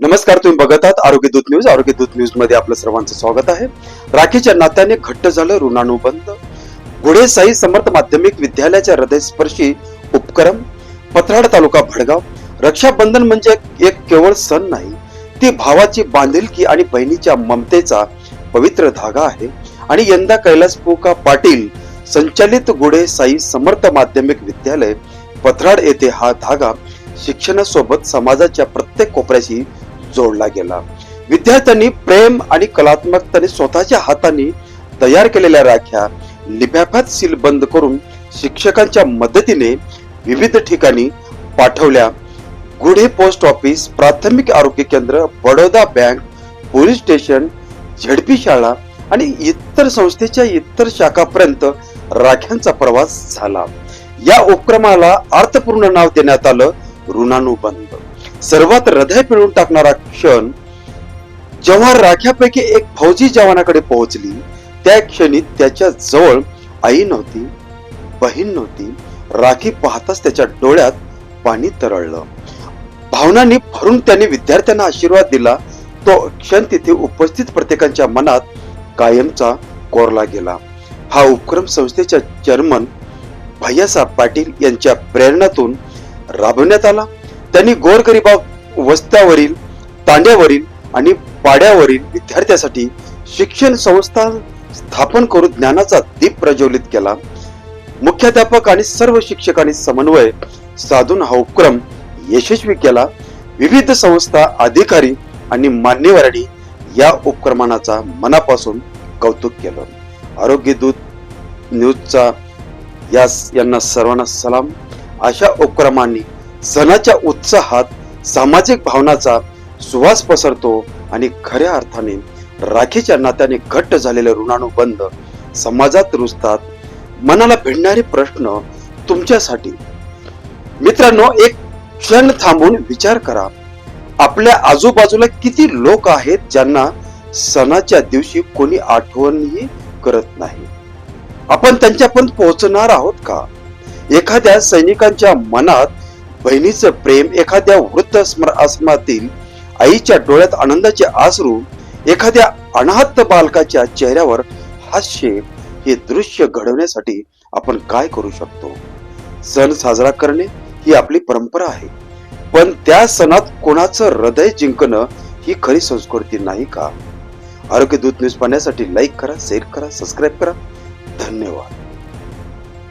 नमस्कार तुम्ही बघत आहात आरोग्य दूत न्यूज. आरोग्य दूत न्यूजमध्ये आपलं सर्वांचं स्वागत आहे. राखीच्या नात्याने घट्ट झालं ऋणानुबंध घोडेसाई समर्थ माध्यमिक विद्यालयाच्या हृदयस्पर्शी उपक्रम. पथराड तालुका भडगाव. रक्षाबंधन म्हणजे एक केवळ सण नाही ती भावाची बांधिलकी आणि बहिणीच्या ममतेचा पवित्र धागा आहे. आणि यंदा कैलास पोका पाटील संचालित घोडे साई समर्थ माध्यमिक विद्यालय पथराड येथे हा धागा शिक्षणासोबत समाजाच्या प्रत्येक कोपऱ्याशी जोडला गेला. विद्यार्थ्यांनी प्रेम आणि कलात्मकतेने स्वतःच्या हाताने तयार केलेल्या राख्या लिफाफ्यात सील बंद करून शिक्षकांच्या मदतीने विविध ठिकाणी पाठवल्या. गुढे पोस्ट ऑफिस प्राथमिक आरोग्य केंद्र Baroda bank police station ZP शाळा आणि इतर संस्थेच्या इतर शाखापर्यंत राख्यांचा प्रवास झाला. या उपक्रमाला अर्थपूर्ण नाव देण्यात आलं ऋणानुबंध. सर्वात हृदय पिळून टाकणारा क्षण जेव्हा राख्यापैकी एक फौजी जवानाकडे पोहोचली त्या क्षणी त्याच्याजवळ आई नव्हती बहीण नव्हती. राखी पाहताच त्याच्या डोळ्यात पाणी तरळलं. भावनांनी भरून त्याने विद्यार्थ्यांना आशीर्वाद दिला. तो क्षण तिथे उपस्थित प्रत्येकाच्या मनात कायमचा कोरला गेला. हा उपक्रम संस्थेच्या चेअरमन भैयासाहेब पाटील यांच्या प्रेरणातून राबवण्यात आला. त्यांनी गोरगरिबा वस्त्यावरील तांड्यावरील आणि पाड्यावरील विद्यार्थ्यासाठी शिक्षण संस्था स्थापन करून ज्ञानाचा दीप प्रज्वलित केला. मुख्याध्यापक आणि सर्व शिक्षकांनी समन्वय साधून हा उपक्रम यशस्वी केला. विविध संस्था अधिकारी आणि मान्यवरांनी या उपक्रमाचा मनापासून कौतुक केलं. आरोग्य दूत न्यूजचा यास यांना सर्वांना सलाम. अशा उपक्रमांनी सणाच्या उत्साहात सामाजिक भावनाचा सुवास पसरतो आणि खऱ्या अर्थाने राखीच्या नात्याने घट्ट झालेले ऋणानुबंध समाजात रुजतात. मनाला भिडणारे प्रश्न तुमच्यासाठी. मित्रांनो एक क्षण थांबून विचार करा. आपल्या आजूबाजूला किती लोक आहेत ज्यांना सणाच्या दिवशी कोणी आठवणही करत नाही? आपण त्यांच्यापर्यंत पोहोचणार आहोत का? एखाद्या सैनिकांच्या मनात बहिणीचं प्रेम एखाद्या वृद्ध आश्रमातील आईच्या डोळ्यात आनंदाचे आसरू एखाद्या अनाहत बालकाच्या चेहऱ्यावर हास्य हे दृश्य घडवण्यासाठी आपण काय करू शकतो? सण साजरा करणे ही आपली परंपरा आहे. पण त्या सणात कोणाचं हृदय जिंकणं ही खरी संस्कृती नाही का? आरोग्य दूत न्यूज पाहण्यासाठी लाईक करा शेअर करा सबस्क्राईब करा. धन्यवाद.